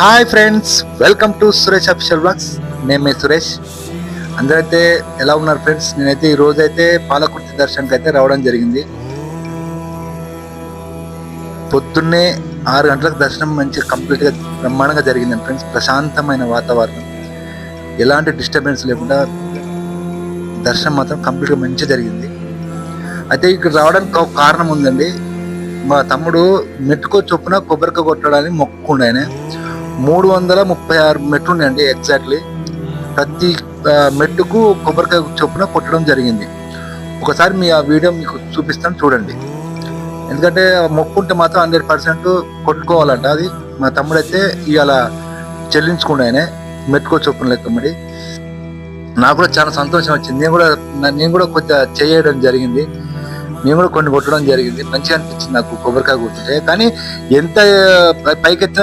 Hi friends welcome to Suresh official blogs నేను మీ సురేష్. అందరైతే ఎలా ఉన్నారు ఫ్రెండ్స్ నేనైతే ఈ రోజైతే అయితే పాలకుర్తి దర్శనానికి అయితే రావడం జరిగింది. పొద్దున్నే ఆరు గంటలకు దర్శనం మంచి కంప్లీట్గా బ్రహ్మాండంగా జరిగింది ఫ్రెండ్స్ ప్రశాంతమైన వాతావరణం. ఎలాంటి డిస్టర్బెన్స్ లేకుండా దర్శనం మాత్రం కంప్లీట్గా మంచి జరిగింది. అయితే ఇక్కడ రావడానికి ఒక కారణం ఉందండి. మా తమ్ముడు మెట్టుకో చొప్పున కొబ్బరికాయ కొట్టడానికి మొక్కుకుండే ఆయన. మూడు వందల ముప్పై ఆరు మెట్లు ఉన్నాయండి ఎగ్జాక్ట్లీ ప్రతి మెట్టుకు కొబ్బరికాయ చొప్పున కొట్టడం జరిగింది. ఒకసారి మీ ఆ వీడియో మీకు చూపిస్తాను చూడండి. ఎందుకంటే మొక్కుంటే మాత్రం హండ్రెడ్ పర్సెంట్ కొట్టుకోవాలంట. అది మా తమ్ముడైతే ఇవాళ చెల్లించుకున్నాయనే మెట్టుకో చొప్పున లెక్క మరి. నాకు కూడా చాలా సంతోషం వచ్చింది. నేను కూడా నేను కూడా కొద్దిగా చేయడం జరిగింది. నేను కూడా కొన్ని కొట్టడం జరిగింది. మంచిగా అనిపించింది నాకు కొబ్బరికాయ కొట్టుంటే కానీ ఎంత పైకెత్తిన